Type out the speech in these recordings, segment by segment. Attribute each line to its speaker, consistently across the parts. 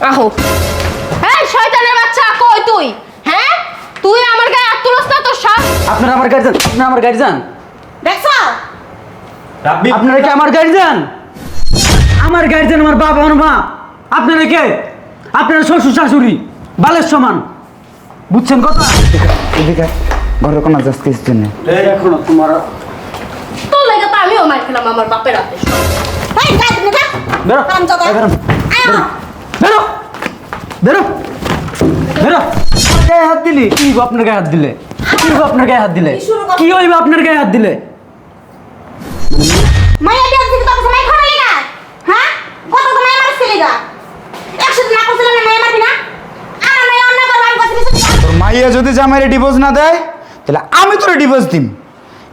Speaker 1: আহো। এই শয়তানের বাচ্চা কই তুই? হ্যাঁ? তুই আমার গায়ে হাত তুলস না তোর সাহস
Speaker 2: আপনারা আমার গার্জিয়ান আপনারা আমার গার্জিয়ান
Speaker 1: দেখছ?
Speaker 3: রাব্বি
Speaker 2: আপনারা কি আমার গার্জিয়ান আমার গার্জিয়ান আমার বাবা আমার মা। আপনারা কে? আপনারা শ্বশুর শাশুড়ি বালের সমান। বুঝছেন কথা?
Speaker 4: এদিকে ঘরে কোনো জাস্ট কিছু জন্য
Speaker 2: দেখো তোমার
Speaker 1: তোর লাগে তো আমিও মার খেলাম আমার বাপের হাতে
Speaker 5: এই যা তুমি যা।
Speaker 2: বেরো। বেরো।
Speaker 5: আয়।
Speaker 2: বেরো। বেরো। বেরো। গায়ে হাত দিলি? কি হইব আপনার গায়ে হাত দিলে? কি হইব আপনার গায়ে হাত দিলে?
Speaker 5: কি?
Speaker 2: হইব আপনার গায়ে হাত দিলে?
Speaker 5: বিয়া তো সময় হ্যাঁ? কত তো মাইয়া মারছে লাগা একশো দিন না না মাইয়া মারবি না? আমার মাইয়া অন্য করব আমি করছি
Speaker 4: তোর মাইয়া যদি জামাইরে ডিভোর্স না দেয় তাহলে আমি তোরে ডিভোর্স দিম।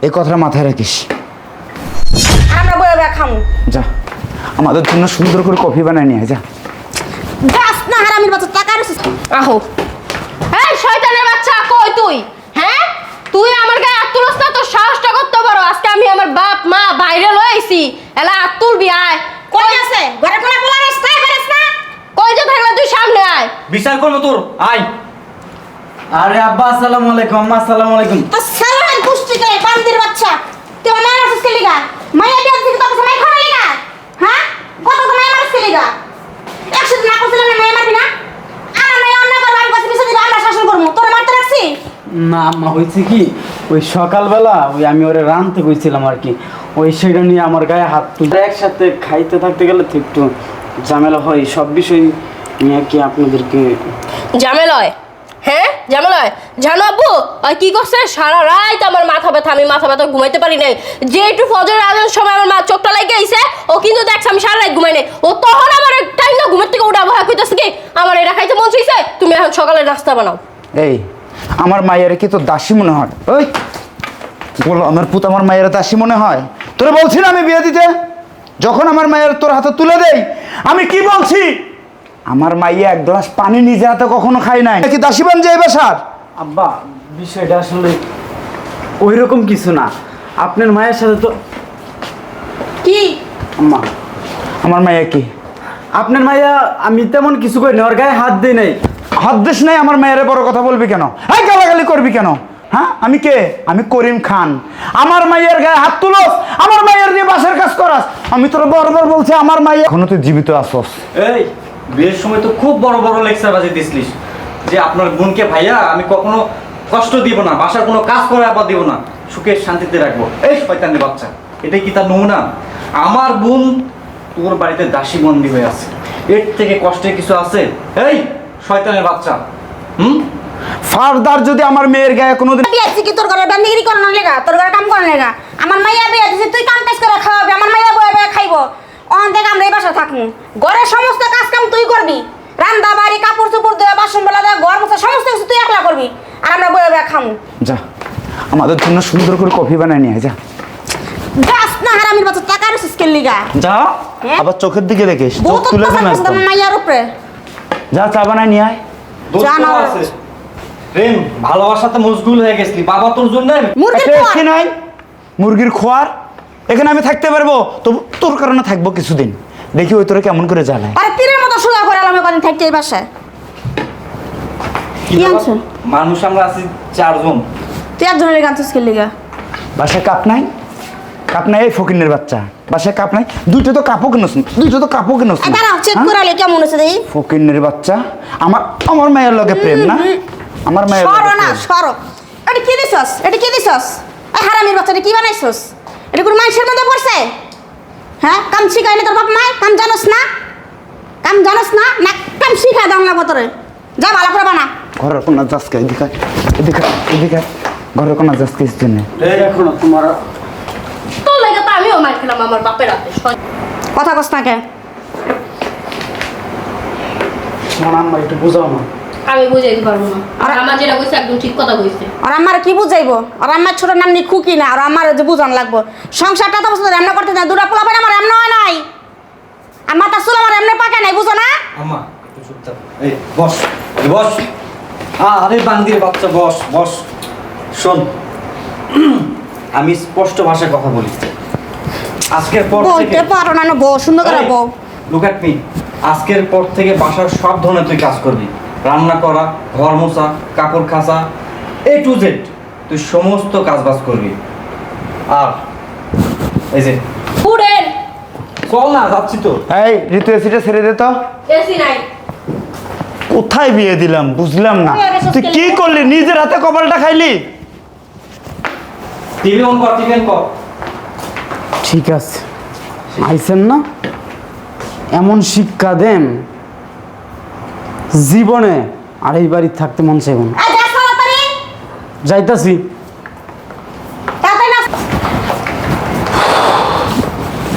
Speaker 4: এই কথাটা মাথায় রাখিস।
Speaker 5: আমরা বয়ে খামু।
Speaker 4: যা। আমাদের জন্য সুন্দর করে কফি বানায় নিয়ে আয়, যা।
Speaker 5: গাছ না হারামির বাচ্চা টাকা রয়েছে
Speaker 1: আহো। এই শয়তানের বাচ্চা কই তুই? হ্যাঁ? তুই আমার গায়ে হাত তুলস না তোর সাহসটা কত বড়? আজকে আমি আমার বাপ মা বাইরে লয়ে আইছি। এলা হাত তুলবি আয়।
Speaker 5: কই আছে? ঘরে কোনা পোলা রেস তাই বেরেস না।
Speaker 1: কই যে থাকলে তুই সামনে আয়।
Speaker 3: বিচার করব তোর আয়।
Speaker 2: আরে আব্বা আসসালামু আলাইকুম আম্মা আসসালামু আলাইকুম।
Speaker 5: তো সালামের পুষ্টি করে বান্দির বাচ্চা। তুই আমার মারছিস লিগা মাইয়া বিয়া দিতে তো সময় খাওয়া লাগা? হ্যাঁ? কত তো মাইয়া মারছিস লিগা একশো না করছিলাম না মাইয়া মারবি না? আমার মাইয়া অন্য করব আমি করছি কিছু আমরা শাসন করব। তোর মারতে রাখছি?
Speaker 2: না আম্মা হয়েছে কি? ওই সকালবেলা ওই আমি ওরে রানতে গেছিলাম আর কি। ওই সেটা নিয়ে আমার গায়ে হাত তুলে একসাথে খাইতে থাকতে গেলে তো একটু ঝামেলা হয়। সব বিষয় নিয়ে কি আপনাদেরকে
Speaker 1: ঝামেলা হ্যাঁ? ঝামেলয় জানো আব্বু? ওই কি করছে? সারা রাত আমার মাথা ব্যথা, আমি মাথা ব্যথা ঘুমাইতে পারি নাই। যে একটু ফজর আজান সময় আমার মা চোখটা লাগে আইছে, ও কিন্তু দেখছে আমি সারা রাত ঘুমাই নাই। ও তখন আমার টাইম না ঘুমের থেকে উঠে আবহাওয়া কইতেছে কি, আমার এটা খাইতে মন চাইছে, তুমি এখন সকালে নাস্তা বানাও।
Speaker 4: এই, আমার মায়ের কি তোর দাসী মনে হয়? ওই, বলো, আমার পুত আমার মায়ের দাসী মনে হয়? তোরে বলছি না আমি বিয়ে দিতে? যখন আমার মায়ের তোর হাতে তুলে দেই, আমি কি বলছি? আমার মাইয়া এক গ্লাস পানি নিজে হাতে কখনো খাই নাই। কি দাসী বান যাই বাসার
Speaker 2: আব্বা বিষয়টা আসলে ওই রকম কিছু না। আপনার মায়ের সাথে তো
Speaker 5: কি?
Speaker 2: আম্মা
Speaker 4: আমার মাইয়া কি?
Speaker 2: আপনার মাইয়া আমি তেমন কিছু করি না ওর গায়ে হাত দিই নাই।
Speaker 4: হাত দেশ নাই আমার মায়ের বড় কথা বলবি কেন? হ্যাঁ গালাগালি করবি কেন? হ্যাঁ? আমি কে? আমি করিম খান। আমার মাইয়ের গায়ে হাত তুলস আমার মায়ের দিয়ে বাসার কাজ করাস। আমি তোর বরবার বলছি আমার মাইয়া এখনও তুই জীবিত আসস
Speaker 3: এই বিয়ের সময় তো খুব বড় বড় লেকচার বাজে দিসলিস যে আপনার বোনকে ভাইয়া আমি কখনো কষ্ট দিব না বাসার কোনো কাজ করে আবার দিব না সুখে শান্তিতে রাখব। এই শয়তানের বাচ্চা এটাই কি তার নমুনা? আমার বোন তোর বাড়িতে দাসী বন্দি হয়ে আছে। এর থেকে কষ্টের কিছু আছে? এই শয়তানের বাচ্চা হুম?
Speaker 4: ফারদার যদি আমার মেয়ের গায়ে কোনোদিন
Speaker 5: বিয়া দিছি কি? তোর ঘরে বান্দিগিরি করানোর লেগা? তোর ঘরে কাম করানোর লেগা? আমার মাইয়া বিয়া দিছি তুই কাম কাজ করে খাওয়াবি আমার মাইয়া বয়ে বয়ে খাইবো। অন থেকে আমরা এই বাসা থাকব ঘরের সমস্ত কাজ কাম তুই করবি। রান্না বাড়ি কাপড় চোপড় দেওয়া বাসন বেলা দেওয়া ঘর মোছা সমস্ত কিছু তুই একলা করবি। আর আমরা বয়ে বয়ে খামু।
Speaker 4: যা আমাদের জন্য সুন্দর করে কফি বানায় নিয়ে আয়, যা।
Speaker 5: গাছ না হারামির বাচ্চা টাকা রসিস কে লিগা।
Speaker 4: যা
Speaker 5: হ্যাঁ?
Speaker 4: আবার চোখের দিকে দেখিস চোখ
Speaker 5: বহুত
Speaker 4: তুলে
Speaker 5: অত্যাচার
Speaker 4: দেন একদম।
Speaker 5: মাইয়ার উপরে।
Speaker 4: যা চা বানায় নিয়ে আয়।
Speaker 3: দোস্ত
Speaker 5: জানো।
Speaker 3: প্রেম ভালোবাসাতে মশগুল হয়ে গেছিলি বাবা তোর জন্য
Speaker 5: মুরগির
Speaker 4: একটা
Speaker 5: পোয়া।
Speaker 4: নাই মুরগির খোয়ার। এখানে আমি থাকতে পারব? তবু তোর কারণে থাকব কিছুদিন। দেখি ওই তোরা কেমন করে জ্বালায়।
Speaker 5: আরে তীরের মতো সোজা করে আলামে কদিন থাকতে এই বাসায়?
Speaker 3: কি
Speaker 5: আনছো?
Speaker 3: মানুষ আমরা আছি চারজন।
Speaker 5: তুই একজনের গান তুই লিগা
Speaker 4: বাসায় কাপ নাই? কাপ নাই এই ফকিনের বাচ্চা। বাসায় কাপ নাই? দুইটা তো কাপও কিনোস না। দুইটা তো কাপও কিনোস না।
Speaker 5: দাঁড়াও চেক করে আলে কেমন হয়েছে দেখি।
Speaker 4: ফকিনের বাচ্চা। আমার আমার মায়ের লগে প্রেম না? আমার মায়ের
Speaker 5: সরো না। সরো। এটা কি দিছস? এটা কি দিছস? এই হারামির বাচ্চাটা কি বানাইছস? এটা কোন মানুষের মধ্যে পড়ছে? হ্যাঁ? কাম শিখাইলে তোর বাপ মাই কাম জানোস না? কাম জানোস না? না কাম শিখা দাও না বতরে যা ভালো করে বানা।
Speaker 4: ঘরের কোনা যাসকে এদিকে এদিকে এদিকে ঘরের কোনা যাসকে এর জন্য।
Speaker 2: এই দেখো না তোমার
Speaker 1: তোর লাগে তো আমিও মার খেলাম আমার বাপের হাতে
Speaker 5: কথা কস না কে?
Speaker 2: তোমার আম্মা একটু বোঝাও না।
Speaker 1: আমি বুঝাইতে পারব না। আর আমার যেটা কইছে একদম ঠিক কথা কইছে।
Speaker 5: আর আমার কি বুঝাইবো? আর আমার ছোট নাম নি খুকি না আর আমার যে বুঝান লাগবো। সংসারটা তো রান্না করতে না দুটা পোলা পারে আমার এমন হয় নাই। আমার চুল আমার এমনি পাকে নাই বুঝো না?
Speaker 3: আম্মা একটু চুপ থাক। এই বস এই বস। আ- আরে বান্দির বাচ্চা বস বস। শোন আমি স্পষ্ট ভাষায় কথা বলি। আজকের পর
Speaker 5: বলতে
Speaker 3: থেকে
Speaker 5: পারো না না বউ সুন্দর করে বউ।
Speaker 3: লুক অ্যাট মি আজকের পর থেকে বাসার সব ধরনের তুই কাজ করবি। রান্না করা ঘর মোছা কাপড় খাসা এ টু জেড তুই সমস্ত কাজ বাজ করবি। আর এই যে
Speaker 1: উড়েন।
Speaker 3: চল না যাচ্ছি তো।
Speaker 4: এই ঋতু এসিটা ছেড়ে দে তো।
Speaker 1: এসি নাই।
Speaker 4: কোথায় বিয়ে দিলাম বুঝলাম না। তুই কি করলি? নিজের হাতে কপালটা খাইলি?
Speaker 3: টিভি অন কর টিভি অন কর।
Speaker 2: ঠিক আছে। আইসেন না? এমন শিক্ষা দেন। জীবনে আর এই বাড়ি থাকতে মন চাইব না। যাইতাছি।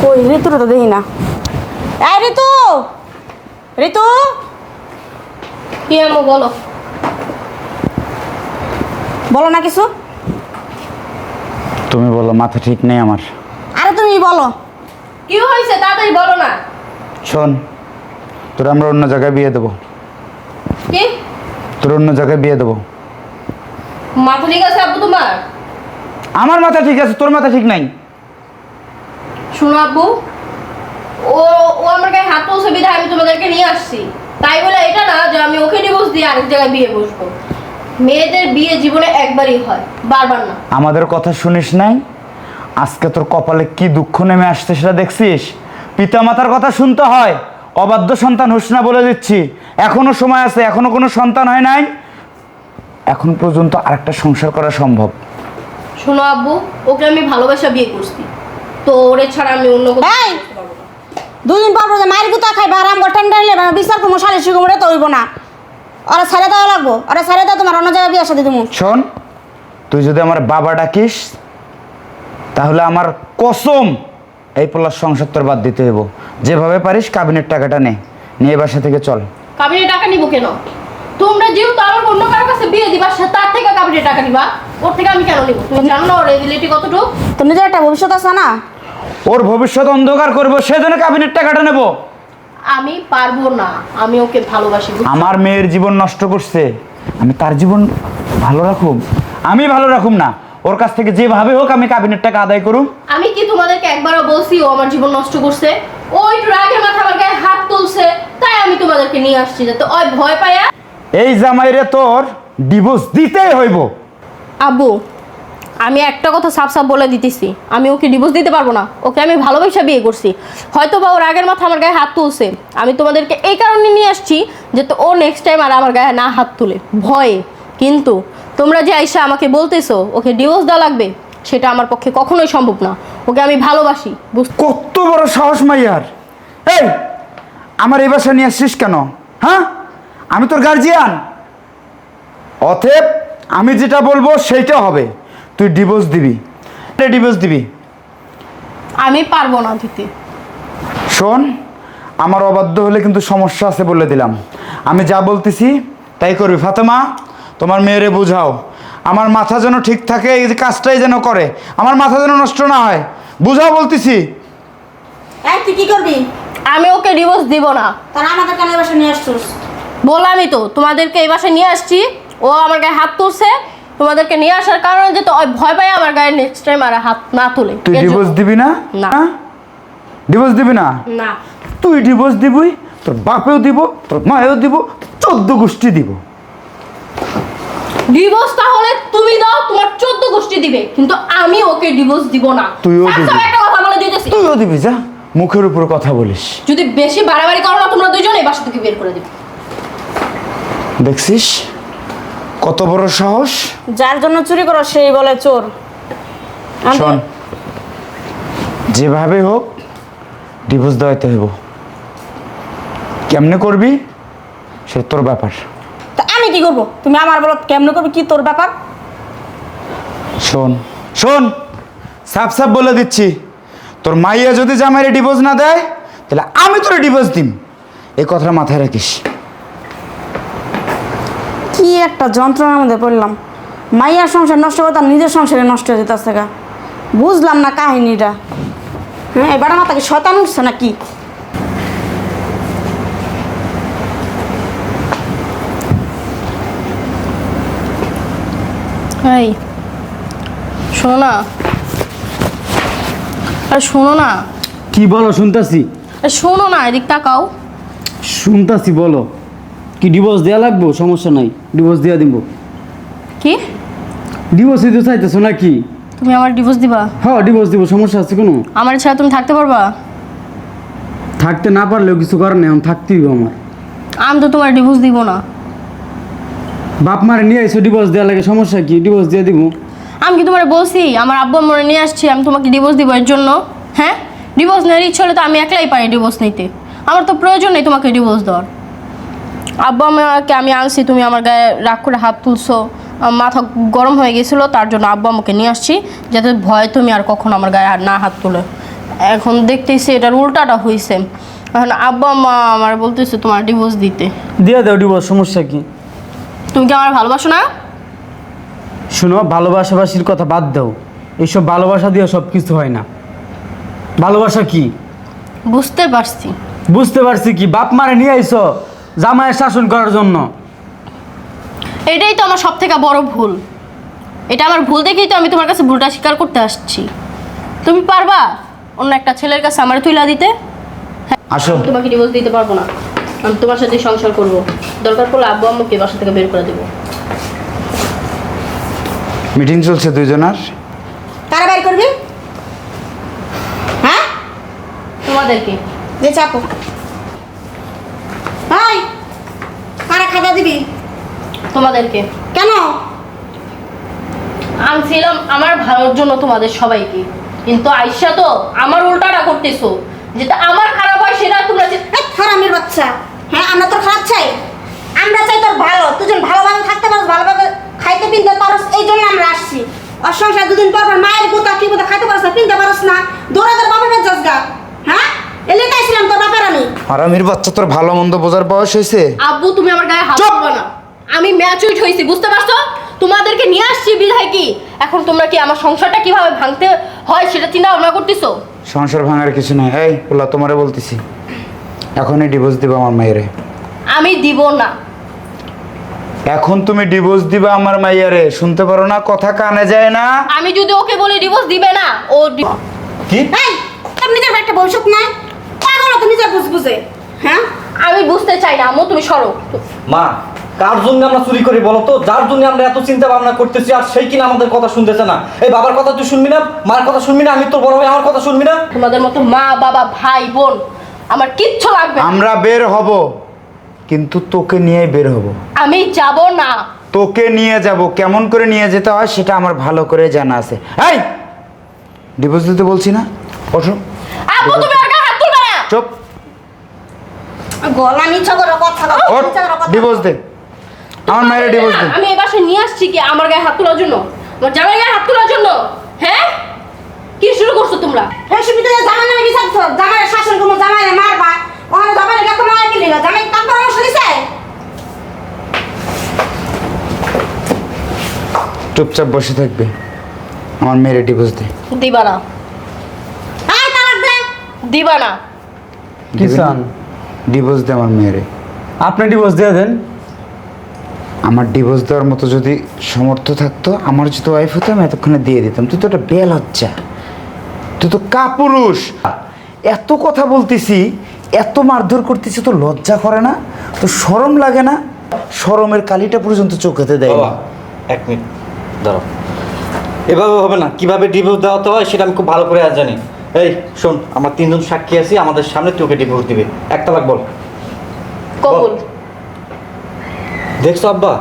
Speaker 5: কই ঋতুর তো দেখি না। এই ঋতু ঋতু।
Speaker 1: কি আমো বলো?
Speaker 5: বলো না কিছু।
Speaker 4: তুমি বলো মাথা ঠিক নেই আমার।
Speaker 5: আরে তুমি বলো।
Speaker 1: কি হয়েছে তাড়াতাড়ি বলো না।
Speaker 4: শোন তোর আমরা অন্য জায়গায় বিয়ে দেবো।
Speaker 1: কি?
Speaker 4: তোর অন্য জায়গায় বিয়ে দেবো।
Speaker 1: মাথা ঠিক আছে আব্বু তোমার?
Speaker 4: আমার মাথা ঠিক আছে তোর মাথা ঠিক নাই।
Speaker 1: শোনো আব্বু ও ও আমার গায়ে হাত বিধায় আমি তোমাদেরকে নিয়ে আসছি। তাই বলে এটা না যে আমি ওকে ডিভোর্স দিয়ে আরেক জায়গায় বিয়ে বসবো। মেয়েদের বিয়ে জীবনে একবারই হয় বারবার না।
Speaker 4: আমাদের কথা শুনিস নাই? আজকে তোর কপালে কি দুঃখ নেমে আসছে সেটা দেখছিস? পিতামাতার কথা শুনতে হয়। অবাধ্য সন্তান হোস না বলে দিচ্ছি। এখনও সময় আছে এখনও কোনো সন্তান হয় নাই। এখন পর্যন্ত আরেকটা সংসার করা সম্ভব।
Speaker 1: শোনো আব্বু ওকে আমি ভালোবাসা বিয়ে করছি। তো ওরে ছাড়া আমি অন্য কোনো
Speaker 5: এই! দুদিন পর পর যে মায়ের গুতা খাইবা আর আমার ঠান্ডা নিলে মানে বিচার কোনো সালে সুগমরে তো হইব না। ওরা ছেড়ে দেওয়া লাগবো ওরা ছেড়ে দাও তোমার অন্য জায়গায় বিয়ে সাথে তুমি
Speaker 4: শোন তুই যদি আমার বাবা ডাকিস তাহলে আমার কসম এই পোলার সংসার তোর বাদ দিতে হইব। যেভাবে পারিস কাবিনের টাকাটা নে। নিয়ে বাসা থেকে চল।
Speaker 1: কাবিনে টাকা নিবো কেন? তোমরা যেহেতু আমার অন্য কারও কাছে বিয়ে দিবা সে তার থেকে কাবিনে টাকা নিবা। ওর থেকে আমি কেন নিবো? তুমি জানো না ওর এবিলিটি কতটুকু?
Speaker 5: তো নিজের একটা ভবিষ্যৎ আছে না?
Speaker 4: ওর ভবিষ্যৎ অন্ধকার করব সেজন্য কাবিনের টাকাটা নেব।
Speaker 1: আমি পারব না। আমি ওকে ভালোবাসি
Speaker 4: আমার মেয়ের জীবন নষ্ট করছে। আমি তার জীবন ভালো রাখুম। আমি ভালো রাখুম না। ওর কাছ থেকে যেভাবে হোক আমি কাবিনের টাকা আদায় করুম।
Speaker 1: আমি কি তোমাদেরকে একবারও বলছি ও আমার জীবন নষ্ট করছে? ওই একটু রাগের মাথা আমার গায়ে হাত তুলছে তাই আমি তোমাদেরকে নিয়ে আসছি যাতে ওই ভয় পায়া
Speaker 4: এই জামাইরে তোর ডিভোর্স দিতেই হইব।
Speaker 1: আব্বু আমি একটা কথা সাফ সাফ বলে দিতেছি। আমি ওকে ডিভোর্স দিতে পারব না। ওকে আমি ভালোবাসা বিয়ে করছি। হয়তো বা ওর আগের মাথা আমার গায়ে হাত তুলছে। আমি তোমাদেরকে এই কারণে নিয়ে আসছি যে তো ও নেক্সট টাইম আর আমার গায়ে না হাত তুলে। ভয়ে। কিন্তু তোমরা যে আইসা আমাকে বলতেছো ওকে ডিভোর্স দেওয়া লাগবে সেটা আমার পক্ষে কখনোই সম্ভব না। ওকে আমি ভালোবাসি বুঝ
Speaker 4: কত বড় সাহস মাইয়ার। এই আমার এই বাসা নিয়ে আসছিস কেন? হ্যাঁ? আমি তোর গার্জিয়ান অতএব আমি যেটা বলব সেইটা হবে। তুই ডিভোর্স দিবি। ডিভোর্স দিবি?
Speaker 1: আমি পারব না দিতে।
Speaker 4: শোন আমার অবাধ্য হলে কিন্তু সমস্যা আছে বলে দিলাম। আমি যা বলতেছি তাই করবি। ফাতেমা তোমার মেয়েরে বুঝাও। আমার মাথা যেন ঠিক থাকে এই যে কাজটাই যেন করে। আমার মাথা যেন নষ্ট না হয়। বুঝাও বলতেছি।
Speaker 5: এই তুই কি করবি?
Speaker 1: আমি ওকে ডিভোর্স দিব না।
Speaker 5: তারা আমাদের কেন এবার নিয়ে আসছিস?
Speaker 1: বললামই তো তোমাদেরকে এই বাসায় নিয়ে আসছি। ও আমার গায়ে হাত তুলছে। তোমাদেরকে নিয়ে আসার কারণে যে তো ওই ভয় পায় আমার গায়ে নেক্সট টাইম আর হাত না তুলে।
Speaker 4: তুই
Speaker 1: এর জন্য।
Speaker 4: ডিভোর্স দিবি না?
Speaker 1: না।
Speaker 4: ডিভোর্স দিবি না?
Speaker 1: না।
Speaker 4: তুই ডিভোর্স দিবি তোর বাপেও দিব তোর মায়েও দিব চোদ্দ গোষ্ঠী দিব।
Speaker 1: ডিভোর্স তাহলে তুমি দাও তোমার চোদ্দ গোষ্ঠী দিবে। কিন্তু আমি ওকে ডিভোর্স দিব না।
Speaker 4: তুইও দিবি।
Speaker 1: সময় একটা কথা বলে দিতেছি।
Speaker 4: তুইও দিবি যা। মুখের উপর কথা বলিস।
Speaker 1: যদি বেশি বাড়াবাড়ি করো না তোমরা দুইজন এই বাসা থেকে বের করে দিবে।
Speaker 4: দেখছিস? কত বড় সাহস?
Speaker 5: যার জন্য চুরি করো সেই বলে চোর।
Speaker 4: শোন যেভাবে হোক ডিভোর্স দেওয়াইতে হইব। কেমনে করবি? সে তোর ব্যাপার।
Speaker 5: আমি কি করব? তুমি আমার বলো কেমনে করবি? কি তোর ব্যাপার?
Speaker 4: শোন শোন সাফ সাফ বলে দিচ্ছি। তোর মাইয়া যদি জামাইরে ডিভোর্স না দেয় তাহলে আমি তোর ডিভোর্স দিম। এই কথাটা মাথায় রাখিস।
Speaker 5: কি একটা যন্ত্রণার মধ্যে পড়লাম। মাইয়ার সংসার নষ্ট করে তার নিজের সংসারে নষ্ট হয়ে যেতেছে গা। বুঝলাম না কাহিনীটা। হ্যাঁ এবার আমার তাকে শতান উঠছে নাকি?
Speaker 1: এই শোনো না। আরে শোনো না।
Speaker 2: কি বলো শুনতেছি?
Speaker 1: আরে শোনো না এদিক তাকাও।
Speaker 6: শুনতাছি বলো। কি ডিভোর্স দেওয়া লাগবো? সমস্যা নাই ডিভোর্স দেওয়া দিব
Speaker 1: কি?
Speaker 6: ডিভোর্স দিতে চাইতেছো নাকি?
Speaker 1: তুমি আমার ডিভোর্স দিবা?
Speaker 6: হ্যাঁ ডিভোর্স দিব সমস্যা আছে কোনো?
Speaker 1: আমার ছাড়া তুমি থাকতে পারবা?
Speaker 6: থাকতে না পারলেও কিছু করার নেই এখন থাকতেই হবে আমার।
Speaker 1: আমি তো তোমার ডিভোর্স দিব না।
Speaker 6: বাপ মারে নিয়ে আইসো ডিভোর্স দেওয়া লাগে সমস্যা কি? ডিভোর্স দিয়ে দিব
Speaker 1: আমি কি তোমার বলছি? আমার আব্বু মনে নিয়ে আসছি আমি তোমাকে ডিভোর্স দিব এর জন্য। হ্যাঁ? ডিভোর্স নেওয়ার ইচ্ছে হলে তো আমি একলাই পারি ডিভোর্স নিতে। আমার তো প্রয়োজন নেই তোমাকে ডিভোর্স দেওয়ার। আব্বা আমাকে আমি আনছি তুমি আমার গায়ে রাগ করে হাত তুলছো মাথা গরম হয়ে গেছিল তার জন্য আব্বা আমাকে নিয়ে আসছি যাতে ভয় তুমি আর কখনো আমার গায়ে আর না হাত তুলে। এখন দেখতেছি এটার উল্টাটা হয়েছে এখন আব্বা মা আমার বলতেছে তোমার ডিভোর্স দিতে।
Speaker 6: দিয়ে দাও ডিভোর্স সমস্যা কি?
Speaker 1: তুমি কি আমার ভালোবাসো না?
Speaker 6: শোনো ভালোবাসাবাসির কথা বাদ দাও। এইসব ভালোবাসা দিয়ে সব কিছু হয় না। ভালোবাসা কি?
Speaker 1: বুঝতে পারছি।
Speaker 6: বুঝতে পারছি কি? বাপ মারে নিয়ে আইসো জামাইয়ের শাসন করার জন্য।
Speaker 1: এটাই তো আমার সব থেকে বড় ভুল। এটা আমার ভুল দেখেই তো আমি তোমার কাছে ভুলটা স্বীকার করতে আসছি। তুমি পারবা অন্য একটা ছেলের কাছে আমার তুইলা দিতে?
Speaker 4: আসো।
Speaker 1: আমি তোমাকে ডিভোর্স দিতে পারব না। আমি তোমার সাথে সংসার করব দরকার পড়লে আব্বু আম্মুকে বাসা থেকে বের করে দেবো।
Speaker 4: মিটিং চলছে দুইজনার।
Speaker 5: কারা বাড়ি করবে? হ্যাঁ?
Speaker 1: তোমাদেরকে।
Speaker 5: যে চাপো। হাই কারা খাতা দিবি?
Speaker 1: তোমাদেরকে।
Speaker 5: কেন?
Speaker 1: আমি ছিলাম আমার ভালোর জন্য তোমাদের সবাইকে। কিন্তু আইসা তো আমার উল্টাটা করতেছো। যেটা আমার খারাপ হয় সেটা তোমরা যে-
Speaker 5: এই বাচ্চা। হ্যাঁ আমরা তোর খারাপ চাই। আমরা চাই তোর ভালো। তুই যেন ভালোভাবে থাকতে পারস ভালোভাবে খাইতে পিনতে পারস এই জন্য আমরা আসছি। আর সংসার দুদিন পর পর মায়ের গোতা কি গোতা খাইতে পারস না পিনতে পারস না। দৌড়া তোর বাপের কাছে যাস গা। হ্যাঁ? এলে তাইছিলাম তোর বাপের আমি।
Speaker 4: হারামির বাচ্চা তোর ভালো মন্দ বোঝার বয়স হয়েছে?
Speaker 1: আব্বু তুমি আমার গায়ে হাত! তুলবে না। আমি ম্যাচুইট হয়েছি বুঝতে পারছ? তোমাদেরকে নিয়ে আসছি বিধায় কি? এখন তোমরা কি আমার সংসারটা কীভাবে ভাঙতে হয় সেটা চিন্তা ভাবনা করতেছো?
Speaker 4: সংসার ভাঙার কিছু নাই। এই ওলা তোমারে বলতেছি। এখনই ডিভোর্স দিবা আমার মায়েরে
Speaker 1: আমি দিব না।
Speaker 4: এখন তুমি ডিভোর্স দিবা আমার মাইয়ারে। শুনতে পারো না কথা কানে যায় না।
Speaker 1: আমি যদি ওকে বলি ডিভোর্স দিবে না ও
Speaker 3: কি?
Speaker 5: এই তোর নিজের একটা ভবিষ্যৎ নাই? পাগল তো নিজের বুঝ বুঝে হ্যাঁ?
Speaker 1: আমি বুঝতে চাই না আম্মু তুমি সরো।
Speaker 3: মা কার জন্য আমরা চুরি করি বলো তো? যার জন্য আমরা এত চিন্তা ভাবনা করতেছি আর সেই কিনা আমাদের কথা শুনতেছে না। এই বাবার কথা তুই শুনবি না মার কথা শুনবি না আমি তোর বড় ভাই আমার কথা শুনবি না?
Speaker 1: তোমাদের মতো মা বাবা ভাই বোন আমার কিচ্ছু লাগবে না।
Speaker 4: আমরা বের হব কিন্তু তোকে নিয়ে বের হব।
Speaker 1: আমি যাব না।
Speaker 4: তোকে নিয়ে যাব কেমন করে নিয়ে যেতে হয় সেটা আমার ভালো করে জানা আছে। এই! ডিভোর্স দিতে বলছি না? ওঠো
Speaker 1: আব্বু তুমি আর গায়ে হাত তুলবে না?
Speaker 4: চুপ।
Speaker 5: গলা নিচা করে কথা বল,
Speaker 4: ওঠ
Speaker 5: নিচা করে কথা
Speaker 4: ডিভোর্স দে। আমার মায়ের ডিভোর্স দে।
Speaker 1: আমি এই বাসায় নিয়ে আসছি কি? আমার গায়ে হাত তোলার জন্য? আমার জামাই গায়ে হাত তোলার জন্য? হ্যাঁ? কি শুরু করছ তোমরা?
Speaker 5: এই সুবিধা জামাই নামে জামাই শাসন করব জামাই মারবা ওখানে জামাই কত মারা গেলি জামাই কাম পরামর্শ দিছে?
Speaker 4: চুপচাপ বসে থাকবে। আমার মেয়ের ডিভোর্স দে।
Speaker 1: দিবা না।
Speaker 5: এই তালাক দে।
Speaker 1: দিবা না।
Speaker 6: কি
Speaker 4: ডিভোর্স দে আমার মেয়েরে।
Speaker 6: আপনি ডিভোর্স দিয়ে দেন।
Speaker 4: আমার ডিভোর্স দেওয়ার মতো যদি সমর্থ থাকতো আমার যদি ওয়াইফ হতো আমি এতক্ষণে দিয়ে দিতাম। তুই তো একটা বেলজ্জা। তুই তো কাপুরুষ। এত কথা বলতেছি এত মারধর করতেছি তো লজ্জা করে না? তো শরম লাগে না? শরমের কালিটা পর্যন্ত চোখেতে দেয় না।
Speaker 3: বাবা এক মিনিট দাঁড়াও। এভাবে হবে না। কীভাবে ডিভোর্স দেওয়াতে হয় সেটা আমি খুব ভালো করে আর জানি। এই শোন আমরা তিনজন সাক্ষী আছি আমাদের সামনে তোকে ডিভোর্স দিবে। একটা লাগ বল।
Speaker 1: কবুল।
Speaker 3: দেখছ আব্বা?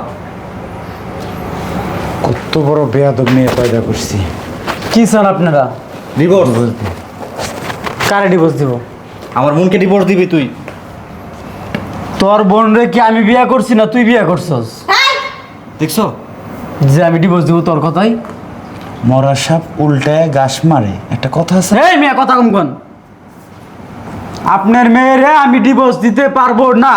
Speaker 4: কত বড় বেয়াদব মেয়ে পয়দা করছি।
Speaker 6: কি চান আপনারা?
Speaker 3: ডিভোর্স
Speaker 6: কারে ডিভোর্স দিব?
Speaker 3: আমার বোনকে ডিভোর্স দিবি তুই।
Speaker 6: তোর বোন রে কি আমি বিয়া করছি না তুই বিয়া করছস?
Speaker 3: দেখছ?
Speaker 6: যে আমি ডিভোর্স দিব তোর কথাই?
Speaker 4: মরা সাপ উল্টায় গাছ মারে। একটা কথা আছে?
Speaker 6: এই মেয়ে কথা কম কন। আপনার মেয়েরে আমি ডিভোর্স দিতে পারব না।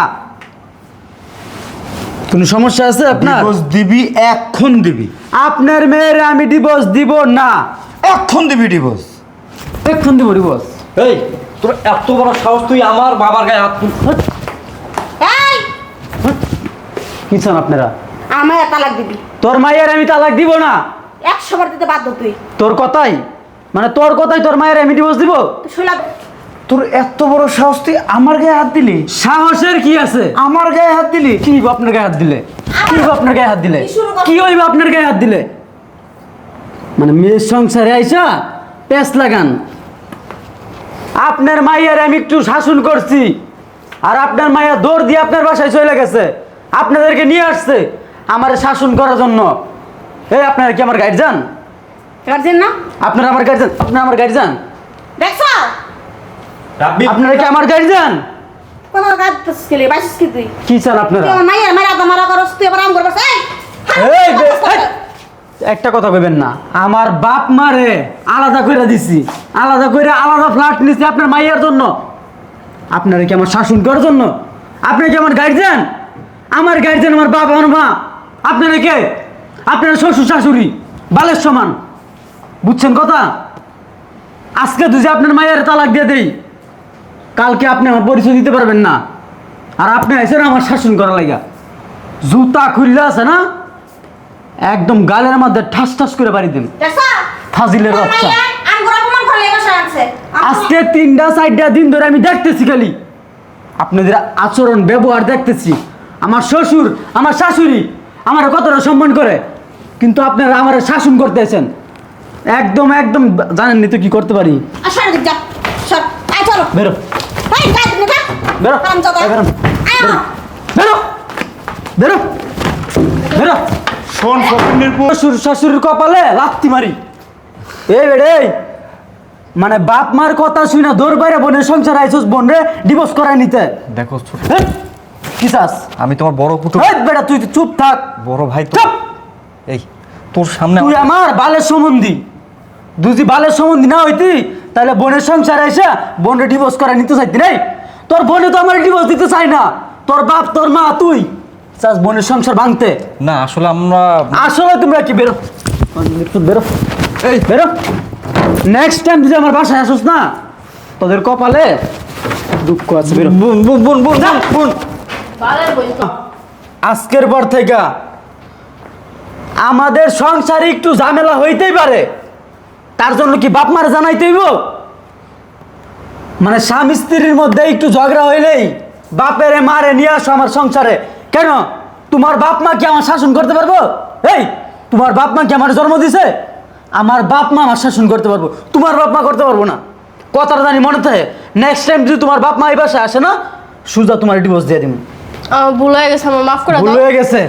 Speaker 6: কোনো সমস্যা আছে আপনার?
Speaker 4: ডিভোর্স দিবি এখন দিবি।
Speaker 6: আপনার মেয়েরে আমি ডিভোর্স দিব না।
Speaker 4: এখন দিবি ডিভোর্স
Speaker 6: এক্ষণ দিব ডিভোর্স
Speaker 3: এই তোর এত বড় সাহস তুই আমার বাবার গায়ে হাত
Speaker 5: এই!
Speaker 6: কি চান আপনারা?
Speaker 5: আমার তালাক দিবি।
Speaker 6: তোর মায়ের আমি তালাক দিব না।
Speaker 5: একশো বার দিতে বাধ্য তুই।
Speaker 6: তোর কথাই? মানে তোর কথাই তোর মায়ের আমি ডিভোর্স দিব?
Speaker 2: তোর এত বড় সাহস তুই আমার গায়ে হাত দিলি?
Speaker 6: সাহসের কি আছে?
Speaker 2: আমার গায়ে হাত দিলি?
Speaker 6: কি হইব আপনার গায়ে হাত দিলে? কি হইব আপনার গায়ে হাত দিলে?
Speaker 5: কি
Speaker 6: হইব আপনার গায়ে হাত দিলে? মানে মেয়ের সংসারে আইসা পেঁচ লাগান। আপনার মাইয়ার আমি একটু শাসন করছি আর আপনার মাইয়া দৌড় দিয়ে আপনার বাসায় চলে গেছে আপনাদেরকে নিয়ে আসছে আমার শাসন করার জন্য। এই আপনারা কি আমার গাইড যান
Speaker 5: গার্জেন না?
Speaker 6: আপনারা আমার গাইড যান আপনারা আমার গাইড যান
Speaker 5: দেখছ?
Speaker 3: রাব্বি
Speaker 6: আপনারা কি আমার গাইড যান
Speaker 5: কোন কাজ খেলে বাইছিস কি তুই?
Speaker 6: কি চান আপনারা?
Speaker 5: মাইয়ের মারা তুই আবার আম এই!
Speaker 6: এই! একটা কথা কইবেন না। আমার বাপ মারে আলাদা করে দিছি। আলাদা করে আলাদা ফ্ল্যাট নিছি আপনার মাইয়ার জন্য। আপনারা কি আমার শাসন করার জন্য? আপনি কি আমার গার্জেন আমার গার্জেন আমার বাপ আমার মা। আপনারা কে? আপনারা শ্বশুর, শাশুড়ি, বালের সমান। বুঝছেন কথা? আজকে যদি আপনার মায়ের তালাক দিয়ে দেই, কালকে আপনি আমার পরিচয় দিতে পারবেন না। আর আপনি এসে আমার শাসন করা লাগা জুতা খুললে আছে না? একদম গালের মধ্যে ঠাস ঠাস করে বাড়ি দিন ফাজিলের বাচ্চা। আজকে তিনটা চারটা দিন ধরে আমি দেখতেছি খালি। আপনাদের আচরণ ব্যবহার দেখতেছি। আমার শ্বশুর আমার শাশুড়ি আমার কতটা সম্মান করে। কিন্তু আপনারা আমার শাসন করতেছেন একদম একদম জানেননি তো কি করতে পারি? বেরো। বেরো। বেরো। বেরো। বেরো।
Speaker 4: শোন ফকিন্নির পুত
Speaker 6: শ্বশুর শাশুড়ির কপালে লাত্তি মারি। এই বেড়ে মানে বাপ মার কথা শুই না দৌড় বাইরে বোনের সংসার আইসোস বোন রে ডিভোর্স করাই নিতে।
Speaker 3: দেখো ছোট
Speaker 6: কি চাস?
Speaker 3: আমি তোমার বড় কুটু
Speaker 6: এই বেটা তুই চুপ থাক।
Speaker 3: বড় ভাই তো এই তোর সামনে
Speaker 6: তুই আমার বালের সম্বন্ধী। দুজি বালের সম্বন্ধী না হইতি তাহলে বোনের সংসার এসে বোনের ডিভোর্স করাই নিতে চাইতি নাই তোর বোনে তো আমার ডিভোর্স দিতে চাই না। তোর বাপ তোর মা তুই। চাস বোনের সংসার ভাঙতে।
Speaker 3: না আসলে আমরা
Speaker 6: আসলে তোমরা কি বেরো? একটু বেরো। এই। বেরো। নেক্সট টাইম যদি আমার বাসায় আসোস না তোদের কপালে দুঃখ আছে বেরো।
Speaker 3: বোন বোন বোন বোন
Speaker 6: বোন। আজকের পর থেকে আমাদের সংসারে একটু ঝামেলা হইতেই পারে। তার জন্য কি বাপ মার জানাইতে হইব? মানে স্বামী স্ত্রীর মধ্যে একটু ঝগড়া হইলেই বাপেরে মারে নিয়ে আসো আমার সংসারে। কেন? তোমার বাপ মা কি আমার শাসন করতে পারব? এই তোমার বাপ মা কি আমার জন্ম দিছে? আমার বাপ মা আমার শাসন করতে পারব। তোমার বাপ মা করতে পারব না। কথাটা জানি মনে থাকে। নেক্সট টাইম যদি তোমার বাপ মা এই বাসায় আসে না সুজা তোমার ডিভোর্স দিয়ে দিব
Speaker 1: ভুল হয়ে গেছে আমার মাফ করে
Speaker 6: ভুল হয়ে গেছে।